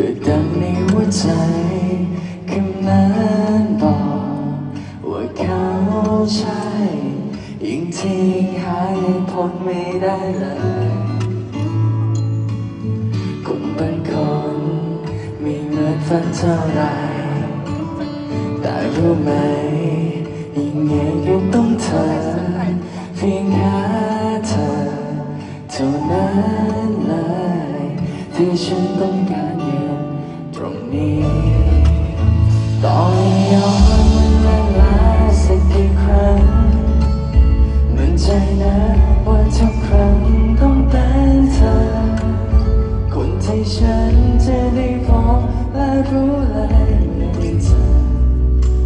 กิดดังในหัวใจคำนั้นบอกว่าเขาใช่ยิ่งที่หาเหตุผลไม่ได้เลยคนบางคนมีเหมือนฝันเท่าไรแต่รู้ไหมยังไงก็ต้องเธอเพียงแค่เธอเท่านั้นเลยที่ฉันต้องการอยู่ ตรงนี้ต้องย้อนเวลาสักกี่ครั้งมันใจนะว่าทุกครั้งต้องเป็นเธอ คนที่ฉันจะได้พบและรู้เลยเมื่อได้เจอ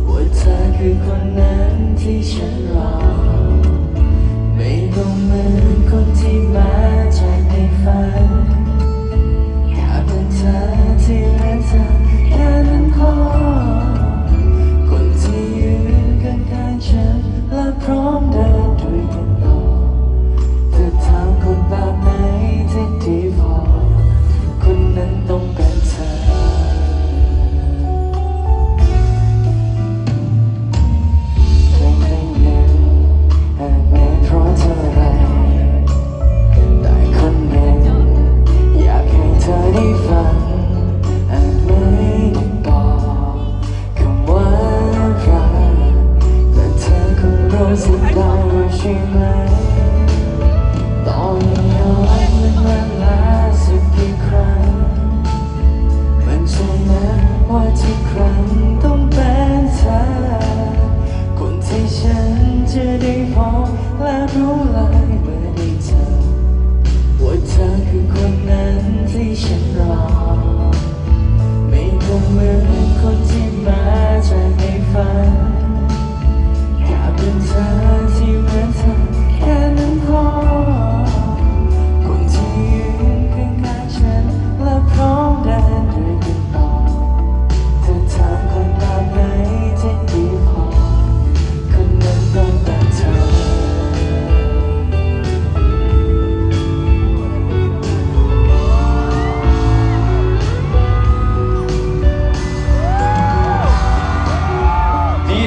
ว่าเธอคือคนนั้นที่ฉันรอ ใ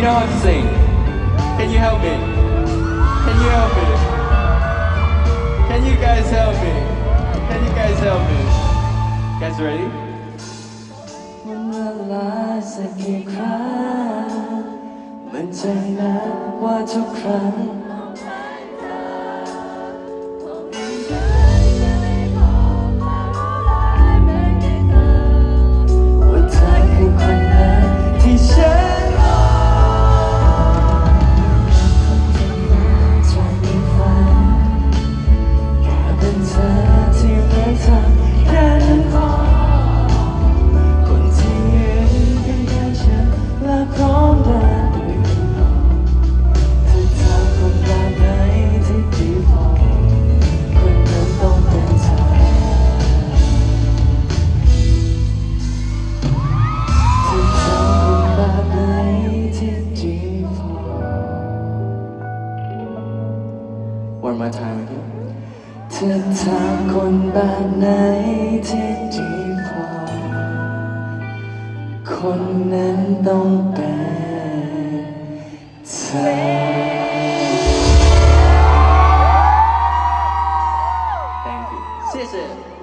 know how to sing? Can you help me? Can you help me? Can you guys help me? Can you guys help me? Guys ready? มันเวลาสักกี่ครั้ง มันใจนะว่าทุกครั้ง ว่ เธอถามคนแบบไหนที่ดีพอ คนนั้นต้องเป็นเธอ Thank you. 谢谢。